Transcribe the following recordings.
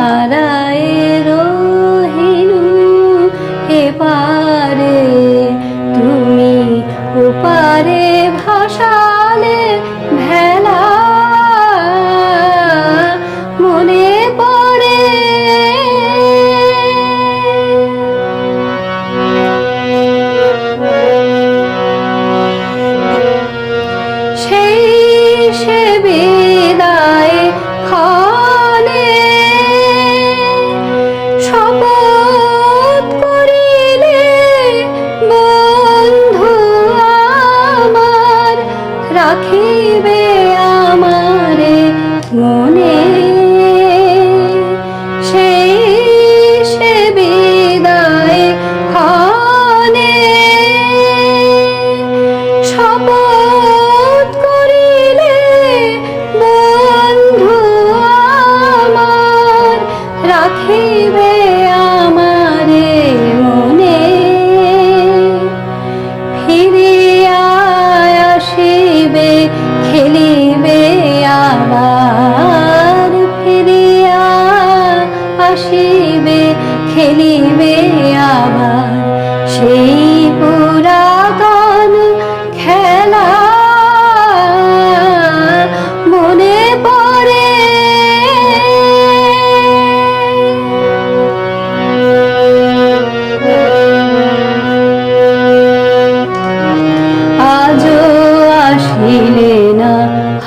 Ada. da রাখিবে আমারে মনে। ফিরিয়া আসিবে খেলিবে আবার। ফিরিয়া আসিবে খেলিবে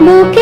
Look